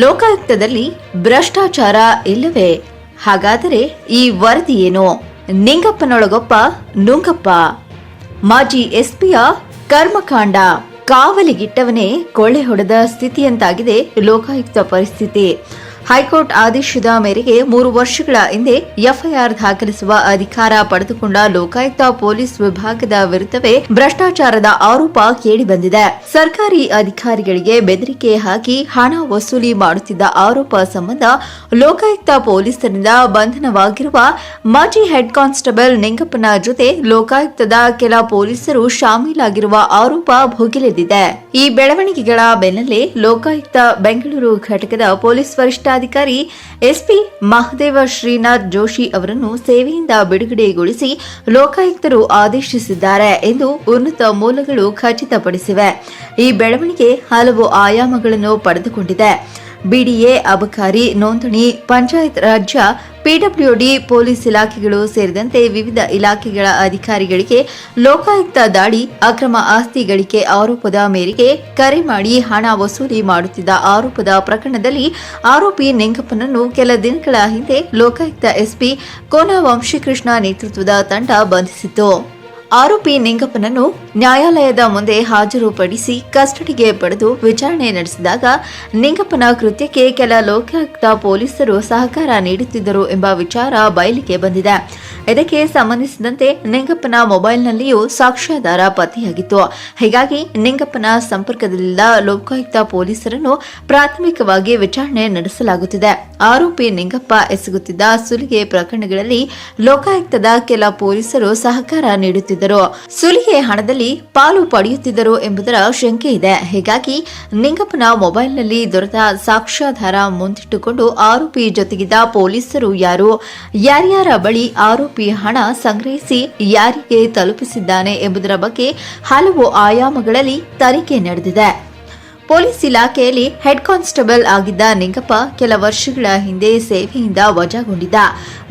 ಲೋಕಾಯುಕ್ತದಲ್ಲಿ ಭ್ರಷ್ಟಾಚಾರ ಇಲ್ಲವೇ? ಹಾಗಾದರೆ ಈ ವರದಿ ಏನು? ನಿಂಗಪ್ಪನೊಳಗೊಪ್ಪ ನುಂಗಪ್ಪ. ಮಾಜಿ ಎಸ್ಪಿಯ ಕರ್ಮಕಾಂಡ. ಕಾವಲಿಗಿಟ್ಟವನೇ ಕೊಳ್ಳೆ ಹೊಡೆದ ಸ್ಥಿತಿಯಂತಾಗಿದೆ ಲೋಕಾಯುಕ್ತ ಪರಿಸ್ಥಿತಿ. ಹೈಕೋರ್ಟ್ ಆದೇಶದ ಮೇರೆಗೆ ಮೂರು ವರ್ಷಗಳ ಹಿಂದೆ ಎಫ್ಐಆರ್ ದಾಖಲಿಸುವ ಅಧಿಕಾರ ಪಡೆದುಕೊಂಡ ಲೋಕಾಯುಕ್ತ ಪೊಲೀಸ್ ವಿಭಾಗದ ವಿರುದ್ಧವೇ ಭ್ರಷ್ಟಾಚಾರದ ಆರೋಪ ಕೇಳಿಬಂದಿದೆ. ಸರ್ಕಾರಿ ಅಧಿಕಾರಿಗಳಿಗೆ ಬೆದರಿಕೆ ಹಾಕಿ ಹಣ ವಸೂಲಿ ಮಾಡುತ್ತಿದ್ದ ಆರೋಪ ಸಂಬಂಧ ಲೋಕಾಯುಕ್ತ ಪೊಲೀಸರಿಂದ ಬಂಧನವಾಗಿರುವ ಮಾಜಿ ಹೆಡ್ ಕಾನ್ಸ್ಟೇಬಲ್ ನಿಂಗಪ್ಪನ ಜೊತೆ ಲೋಕಾಯುಕ್ತದ ಕೆಲ ಪೊಲೀಸರು ಶಾಮೀಲಾಗಿರುವ ಆರೋಪ ಭುಗಿಲೆದಿದೆ ಈ ಬೆಳವಣಿಗೆಗಳ ಬೆನ್ನಲ್ಲೇ ಲೋಕಾಯುಕ್ತ ಬೆಂಗಳೂರು ಘಟಕದ ಪೊಲೀಸ್ ವರಿಷ್ಠಾಧಿಕಾರಿ ಎಸ್ಪಿ ಮಹದೇವ ಶ್ರೀನಾಥ್ ಜೋಶಿ ಅವರನ್ನು ಸೇವೆಯಿಂದ ಬಿಡುಗಡೆಗೊಳಿಸಿ ಲೋಕಾಯುಕ್ತರು ಆದೇಶಿಸಿದ್ದಾರೆ ಎಂದು ಉನ್ನತ ಮೂಲಗಳು ಖಚಿತಪಡಿಸಿವೆ. ಈ ಬೆಳವಣಿಗೆ ಹಲವು ಆಯಾಮಗಳನ್ನು ಪಡೆದುಕೊಂಡಿದೆ. ಬಿಡಿಎ ಅಬಕಾರಿ ನೋಂದಣಿ, ಪಂಚಾಯತ್ ರಾಜ್ಯ ಪಿಡಬ್ಲ್ಯೂಡಿ ಪೊಲೀಸ್ ಇಲಾಖೆಗಳು ಸೇರಿದಂತೆ ವಿವಿಧ ಇಲಾಖೆಗಳ ಅಧಿಕಾರಿಗಳಿಗೆ ಲೋಕಾಯುಕ್ತ ದಾಳಿ, ಅಕ್ರಮ ಆಸ್ತಿ ಗಳಿಕೆ ಆರೋಪದ ಮೇರೆಗೆ ಕರೆ ಮಾಡಿ ಹಣ ವಸೂಲಿ ಮಾಡುತ್ತಿದ್ದ ಆರೋಪದ ಪ್ರಕರಣದಲ್ಲಿ ಆರೋಪಿ ನಿಂಗಪ್ಪನನ್ನು ಕೆಲ ದಿನಗಳ ಹಿಂದೆ ಲೋಕಾಯುಕ್ತ ಎಸ್ಪಿ ಕೋನ ವಂಶೀಕೃಷ್ಣ ನೇತೃತ್ವದ ತಂಡ ಬಂಧಿಸಿತ್ತು. ಆರೋಪಿ ನಿಂಗಪ್ಪನನ್ನು ನ್ಯಾಯಾಲಯದ ಮುಂದೆ ಹಾಜರುಪಡಿಸಿ ಕಸ್ಟಡಿಗೆ ಪಡೆದು ವಿಚಾರಣೆ ನಡೆಸಿದಾಗ ನಿಂಗಪ್ಪನ ಕೃತ್ಯಕ್ಕೆ ಕೆಲ ಲೋಕಾಯುಕ್ತ ಪೊಲೀಸರು ಸಹಕಾರ ನೀಡುತ್ತಿದ್ದರು ಎಂಬ ವಿಚಾರ ಬಯಲಿಗೆ ಬಂದಿದೆ. ಇದಕ್ಕೆ ಸಂಬಂಧಿಸಿದಂತೆ ನಿಂಗಪ್ಪನ ಮೊಬೈಲ್ನಲ್ಲಿಯೂ ಸಾಕ್ಷ್ಯಾಧಾರ ಪತ್ತೆಯಾಗಿತ್ತು. ಹೀಗಾಗಿ ನಿಂಗಪ್ಪನ ಸಂಪರ್ಕದಲ್ಲಿದ್ದ ಲೋಕಾಯುಕ್ತ ಪೊಲೀಸರನ್ನು ಪ್ರಾಥಮಿಕವಾಗಿ ವಿಚಾರಣೆ ನಡೆಸಲಾಗುತ್ತಿದೆ. ಆರೋಪಿ ನಿಂಗಪ್ಪ ಎಸಗುತ್ತಿದ್ದ ಸುಲಿಗೆ ಪ್ರಕರಣಗಳಲ್ಲಿ ಲೋಕಾಯುಕ್ತದ ಕೆಲ ಪೊಲೀಸರು ಸಹಕಾರ ನೀಡುತ್ತಿದ್ದರು. ಸುಲಿಗೆ ಹಣದಲ್ಲಿ ಪಾಲು ಪಡೆಯುತ್ತಿದ್ದರು ಎಂಬುದರ ಶಂಕೆ ಇದೆ. ಹೀಗಾಗಿ ನಿಂಗಪ್ಪನ ಮೊಬೈಲ್ನಲ್ಲಿ ದೊರೆತ ಸಾಕ್ಷ್ಯಾಧಾರ ಮುಂದಿಟ್ಟುಕೊಂಡು ಆರೋಪಿ ಜೊತೆಗಿದ್ದ ಪೊಲೀಸರು ಯಾರು? ಯಾರ್ಯಾರ ಬಳಿ ಆರೋಪಿ ಹಣ ಸಂಗ್ರಹಿಸಿ ಯಾರಿಗೆ ತಲುಪಿಸಿದ್ದಾನೆ ಎಂಬುದರ ಬಗ್ಗೆ ಹಲವು ಆಯಾಮಗಳಲ್ಲಿ ತನಿಖೆ ನಡೆದಿದೆ. ಪೊಲೀಸ್ ಇಲಾಖೆಯಲ್ಲಿ ಹೆಡ್ ಕಾನ್ಸ್ಟೇಬಲ್ ಆಗಿದ್ದ ನಿಂಗಪ್ಪ ಕೆಲ ವರ್ಷಗಳ ಹಿಂದೆ ಸೇವೆಯಿಂದ ವಜಾಗೊಂಡಿದ್ದ.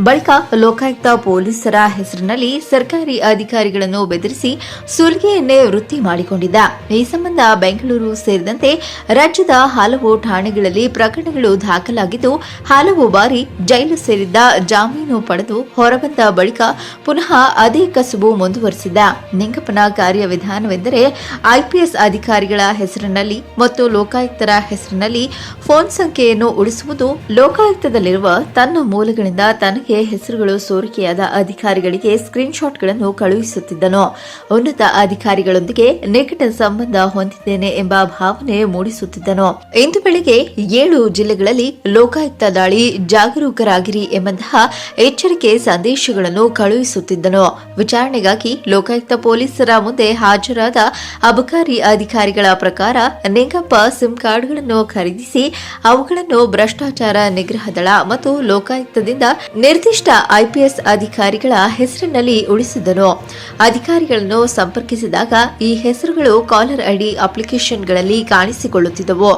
ಬಳಿಕ ಲೋಕಾಯುಕ್ತ ಪೊಲೀಸರ ಹೆಸರಿನಲ್ಲಿ ಸರ್ಕಾರಿ ಅಧಿಕಾರಿಗಳನ್ನು ಬೆದರಿಸಿ ಸುಲಿಗೆಯನ್ನೇ ವೃತ್ತಿ ಮಾಡಿಕೊಂಡಿದ್ದ. ಈ ಸಂಬಂಧ ಬೆಂಗಳೂರು ಸೇರಿದಂತೆ ರಾಜ್ಯದ ಹಲವು ಠಾಣೆಗಳಲ್ಲಿ ಪ್ರಕರಣಗಳು ದಾಖಲಾಗಿದ್ದು, ಹಲವು ಬಾರಿ ಜೈಲು ಸೇರಿದ್ದ ಜಾಮೀನು ಪಡೆದು ಹೊರಬಂದ ಬಳಿಕ ಪುನಃ ಅದೇ ಕಸುಬು ಮುಂದುವರೆಸಿದ್ದ. ನಿಂಗಪ್ಪನ ಕಾರ್ಯವಿಧಾನವೆಂದರೆ ಐಪಿಎಸ್ ಅಧಿಕಾರಿಗಳ ಹೆಸರಿನಲ್ಲಿ ಮತ್ತು ಲೋಕಾಯುಕ್ತರ ಹೆಸರಿನಲ್ಲಿ ಫೋನ್ ಸಂಖ್ಯೆಯನ್ನು ಉಳಿಸುವುದು ಲೋಕಾಯುಕ್ತದಲ್ಲಿರುವ ತನ್ನ ಮೂಲಗಳಿಂದ ತನಗೆ ಹೆಸರುಗಳು ಸೋರಿಕೆಯಾದ ಅಧಿಕಾರಿಗಳಿಗೆ ಸ್ಕ್ರೀನ್ಶಾಟ್ಗಳನ್ನು ಕಳುಹಿಸುತ್ತಿದ್ದನು. ಉನ್ನತ ಅಧಿಕಾರಿಗಳೊಂದಿಗೆ ನಿಕಟ ಸಂಬಂಧ ಹೊಂದಿದ್ದೇನೆ ಎಂಬ ಭಾವನೆ ಮೂಡಿಸುತ್ತಿದ್ದನು. ಇಂದು ಬೆಳಿಗ್ಗೆ ಏಳು ಜಿಲ್ಲೆಗಳಲ್ಲಿ ಲೋಕಾಯುಕ್ತ ದಾಳಿ ಜಾಗರೂಕರಾಗಿರಿ ಎಂಬಂತಹ ಎಚ್ಚರಿಕೆ ಸಂದೇಶಗಳನ್ನು ಕಳುಹಿಸುತ್ತಿದ್ದನು. ವಿಚಾರಣೆಗಾಗಿ ಲೋಕಾಯುಕ್ತ ಪೊಲೀಸರ ಮುಂದೆ ಹಾಜರಾದ ಅಬಕಾರಿ ಅಧಿಕಾರಿಗಳ ಪ್ರಕಾರ ನಿಂಗಪ್ಪ ಸಿಮ್ ಕಾರ್ಡ್ಗಳನ್ನು ಖರೀದಿಸಿ ಅವುಗಳನ್ನು ಭ್ರಷ್ಟಾಚಾರ ನಿಗ್ರಹ ದಳ ಮತ್ತು ಲೋಕಾಯುಕ್ತದಿಂದ ನಿರ್ದಿಷ್ಟ ಐಪಿಎಸ್ ಅಧಿಕಾರಿಗಳ ಹೆಸರಿನಲ್ಲಿ ಉಳಿಸಿದನು. ಅಧಿಕಾರಿಗಳನ್ನು ಸಂಪರ್ಕಿಸಿದಾಗ ಈ ಹೆಸರುಗಳು ಕಾಲರ್ ಐಡಿ ಅಪ್ಲಿಕೇಶನ್ಗಳಲ್ಲಿ ಕಾಣಿಸಿಕೊಳ್ಳುತ್ತಿದ್ದವು.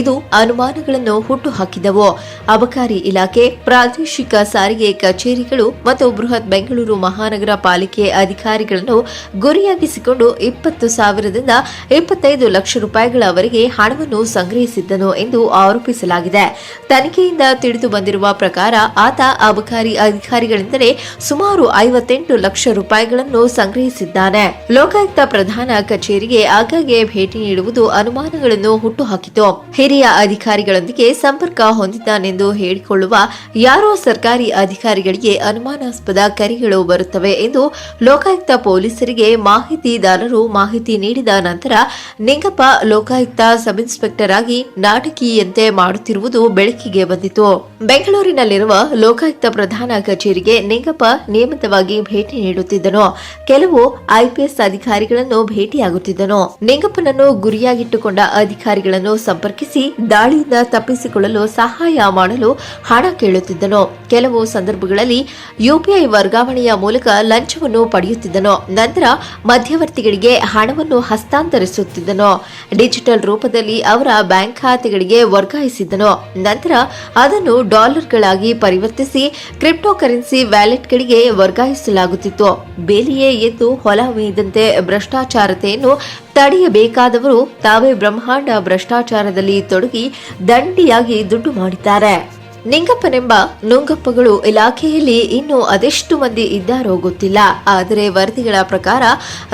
ಇದು ಅನುಮಾನಗಳನ್ನು ಹುಟ್ಟುಹಾಕಿದವು. ಅಬಕಾರಿ ಇಲಾಖೆ, ಪ್ರಾದೇಶಿಕ ಸಾರಿಗೆ ಕಚೇರಿಗಳು ಮತ್ತು ಬೃಹತ್ ಬೆಂಗಳೂರು ಮಹಾನಗರ ಪಾಲಿಕೆ ಅಧಿಕಾರಿಗಳನ್ನು ಗುರಿಯಾಗಿಸಿಕೊಂಡು ಇಪ್ಪತ್ತು ಸಾವಿರದಿಂದ ಇಪ್ಪತ್ತೈದು ಲಕ್ಷ ರೂಪಾಯಿಗಳವರೆಗೆ ಹಣವನ್ನು ಸಂಗ್ರಹಿಸಿದ್ದನು ಎಂದು ಆರೋಪಿಸಲಾಗಿದೆ. ತನಿಖೆಯಿಂದ ತಿಳಿದು ಬಂದಿರುವ ಪ್ರಕಾರ ಆತ ಅಬಕಾರಿ ಅಧಿಕಾರಿಗಳೆಂದರೆ ಸುಮಾರು ಐವತ್ತೆಂಟು ಲಕ್ಷ ರೂಪಾಯಿಗಳನ್ನು ಸಂಗ್ರಹಿಸಿದ್ದಾನೆ. ಲೋಕಾಯುಕ್ತ ಪ್ರಧಾನ ಕಚೇರಿಗೆ ಆಗಾಗ್ಗೆ ಭೇಟಿ ನೀಡುವುದು ಅನುಮಾನಗಳನ್ನು ಹುಟ್ಟುಹಾಕಿತು. ಹಿರಿಯ ಅಧಿಕಾರಿಗಳೊಂದಿಗೆ ಸಂಪರ್ಕ ಹೊಂದಿದ್ದಾನೆಂದು ಹೇಳಿಕೊಳ್ಳುವ ಯಾರೋ ಸರ್ಕಾರಿ ಅಧಿಕಾರಿಗಳಿಗೆ ಅನುಮಾನಾಸ್ಪದ ಕರೆಗಳು ಬರುತ್ತವೆ ಎಂದು ಲೋಕಾಯುಕ್ತ ಪೊಲೀಸರಿಗೆ ಮಾಹಿತಿದಾರರು ಮಾಹಿತಿ ನೀಡಿದ ನಂತರ, ನಿಂಗಪ್ಪ ಲೋಕಾಯುಕ್ತ ಸಬ್ ಇನ್ಸ್ಪೆಕ್ಟರ್ ಆಗಿ ನಾಟಕೀಯಂತೆ ಮಾಡುತ್ತಿರುವುದು ಬೆಳಕಿಗೆ ಬಂದಿತು. ಬೆಂಗಳೂರಿನಲ್ಲಿರುವ ಲೋಕಾಯುಕ್ತ ಪ್ರಧಾನ ಕಚೇರಿಗೆ ನಿಂಗಪ್ಪ ನಿಯಮಿತವಾಗಿ ಭೇಟಿ ನೀಡುತ್ತಿದ್ದನು. ಕೆಲವು ಐಪಿಎಸ್ ಅಧಿಕಾರಿಗಳನ್ನು ಭೇಟಿಯಾಗುತ್ತಿದ್ದನು. ನಿಂಗಪ್ಪನನ್ನು ಗುರಿಯಾಗಿಟ್ಟುಕೊಂಡ ಅಧಿಕಾರಿಗಳನ್ನು ಸಂಪರ್ಕಿಸಿ ದಾಳಿಯಿಂದ ತಪ್ಪಿಸಿಕೊಳ್ಳಲು ಸಹಾಯ ಮಾಡಲು ಹಣ ಕೇಳುತ್ತಿದ್ದನು. ಕೆಲವು ಸಂದರ್ಭಗಳಲ್ಲಿ ಯುಪಿಐ ವರ್ಗಾವಣೆಯ ಮೂಲಕ ಲಂಚವನ್ನು ಪಡೆಯುತ್ತಿದ್ದನು. ನಂತರ ಮಧ್ಯವರ್ತಿಗಳಿಗೆ ಹಣವನ್ನು ಹಸ್ತಾಂತರಿಸುತ್ತಿದ್ದನು. ಡಿಜಿಟಲ್ ರೂಪದಲ್ಲಿ ಅವರ ಬ್ಯಾಂಕ್ ಖಾತೆಗಳಿಗೆ ವರ್ಗಾಯಿಸಿದ್ದನು. ನಂತರ ಅದನ್ನು ಡಾಲರ್ಗಳಾಗಿ ಪರಿವರ್ತಿಸಿ ಕ್ರಿಪ್ಟೋ ಕರೆನ್ಸಿ ವ್ಯಾಲೆಟ್ಗಳಿಗೆ ವರ್ಗಾಯಿಸಲಾಗುತ್ತಿತ್ತು. ಬೇಲಿಯೇ ಎದ್ದು ಹೊಲ ಮೇಯ್ದಂತೆ ಭ್ರಷ್ಟಾಚಾರತೆಯನ್ನು ತಡೆಯಬೇಕಾದವರು ತಾವೇ ಬ್ರಹ್ಮಾಂಡ ಭ್ರಷ್ಟಾಚಾರದಲ್ಲಿ ತೊಡಗಿ ದಂಡಿಯಾಗಿ ದುಡ್ಡು ಮಾಡಿದ್ದಾರೆ. ನಿಂಗಪ್ಪನೆಂಬ ನುಂಗಪ್ಪಗಳು ಇಲಾಖೆಯಲ್ಲಿ ಇನ್ನೂ ಅದೆಷ್ಟು ಮಂದಿ ಇದ್ದಾರೋ ಗೊತ್ತಿಲ್ಲ. ಆದರೆ ವರದಿಗಳ ಪ್ರಕಾರ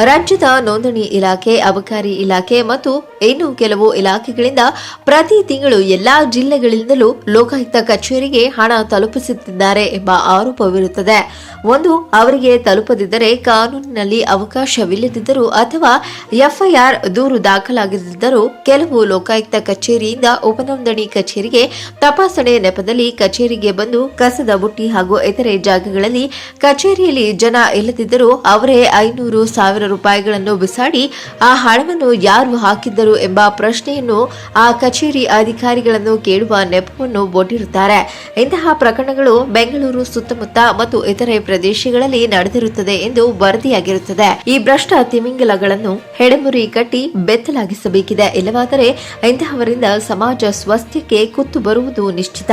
ರಾಜ್ಯದ ನೋಂದಣಿ ಇಲಾಖೆ, ಅಬಕಾರಿ ಇಲಾಖೆ ಮತ್ತು ಇನ್ನು ಕೆಲವು ಇಲಾಖೆಗಳಿಂದ ಪ್ರತಿ ತಿಂಗಳು ಎಲ್ಲಾ ಜಿಲ್ಲೆಗಳಿಂದಲೂ ಲೋಕಾಯುಕ್ತ ಕಚೇರಿಗೆ ಹಣ ತಲುಪಿಸುತ್ತಿದ್ದಾರೆ ಎಂಬ ಆರೋಪವಿರುತ್ತದೆ. ಒಂದು, ಅವರಿಗೆ ತಲುಪದಿದ್ದರೆ ಕಾನೂನಿನಲ್ಲಿ ಅವಕಾಶವಿಲ್ಲದಿದ್ದರೂ ಅಥವಾ ಎಫ್ಐಆರ್ ದೂರು ದಾಖಲಾಗದಿದ್ದರೂ ಕೆಲವು ಲೋಕಾಯುಕ್ತ ಕಚೇರಿಯಿಂದ ಉಪನೋಂದಣಿ ಕಚೇರಿಗೆ ತಪಾಸಣೆ ನೆಪದಲ್ಲಿ ಕಚೇರಿಗೆ ಬಂದು ಕಸದ ಬುಟ್ಟಿ ಹಾಗೂ ಇತರೆ ಜಾಗಗಳಲ್ಲಿ ಕಚೇರಿಯಲ್ಲಿ ಜನ ಇಲ್ಲದಿದ್ದರೂ ಅವರೇ ಐನೂರು ಸಾವಿರ ರೂಪಾಯಿಗಳನ್ನು ಬಿಸಾಡಿ ಆ ಹಣವನ್ನು ಯಾರು ಹಾಕಿದ್ದರು ಎಂಬ ಪ್ರಶ್ನೆಯನ್ನು ಆ ಕಚೇರಿ ಅಧಿಕಾರಿಗಳನ್ನು ಕೇಳುವ ನೆಪವನ್ನು ಒಡ್ಡಿರುತ್ತಾರೆ ಇಂತಹ ಪ್ರಕರಣಗಳು ಬೆಂಗಳೂರು ಸುತ್ತಮುತ್ತ ಮತ್ತು ಇತರೆ ಪ್ರದೇಶಗಳಲ್ಲಿ ನಡೆದಿರುತ್ತದೆ ಎಂದು ವರದಿಯಾಗಿರುತ್ತದೆ. ಈ ಭ್ರಷ್ಟ ತಿಮಿಂಗಲಗಳನ್ನು ಹೆಡೆಮುರಿ ಕಟ್ಟಿ ಬೆತ್ತಲಾಗಿಸಬೇಕಿದೆ. ಇಲ್ಲವಾದರೆ ಇಂತಹವರಿಂದ ಸಮಾಜ ಸ್ವಾಸ್ಥ್ಯಕ್ಕೆ ಕುತ್ತು ಬರುವುದು ನಿಶ್ಚಿತ.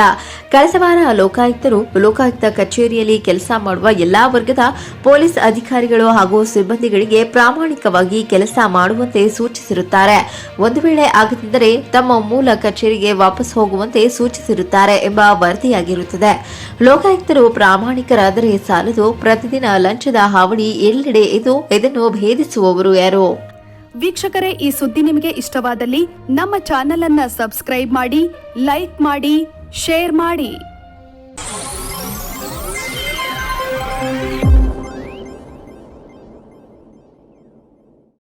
ಕಳೆದ ವಾರ ಲೋಕಾಯುಕ್ತರು, ಲೋಕಾಯುಕ್ತ ಕಚೇರಿಯಲ್ಲಿ ಕೆಲಸ ಮಾಡುವ ಎಲ್ಲಾ ವರ್ಗದ ಪೊಲೀಸ್ ಅಧಿಕಾರಿಗಳು ಹಾಗೂ ಸಿಬ್ಬಂದಿಗಳಿಗೆ ಪ್ರಾಮಾಣಿಕವಾಗಿ ಕೆಲಸ ಮಾಡುವಂತೆ ಸೂಚಿಸಿರುತ್ತಾರೆ. ಒಂದು ವೇಳೆ ಆಗದಿದ್ದರೆ ತಮ್ಮ ಮೂಲ ಕಚೇರಿಗೆ ವಾಪಸ್ ಹೋಗುವಂತೆ ಸೂಚಿಸಿರುತ್ತಾರೆ ಎಂಬ ವರದಿಯಾಗಿರುತ್ತದೆ. ಲೋಕಾಯುಕ್ತರು ಪ್ರಾಮಾಣಿಕರಾದರೆ ಸಾಲದು. ಪ್ರತಿದಿನ ಲಂಚದ ಹಾವಳಿ ಎಲ್ಲೆಡೆ ಇದು. ಇದನ್ನು ಭೇದಿಸುವವರು ಯಾರು? ವೀಕ್ಷಕರೇ, ಈ ಸುದ್ದಿ ನಿಮಗೆ ಇಷ್ಟವಾದಲ್ಲಿ ನಮ್ಮ ಚಾನೆಲ್ ಅನ್ನ ಸಬ್ಸ್ಕ್ರೈಬ್ ಮಾಡಿ, ಲೈಕ್ ಮಾಡಿ, ಶೇರ್ ಮಾಡಿ.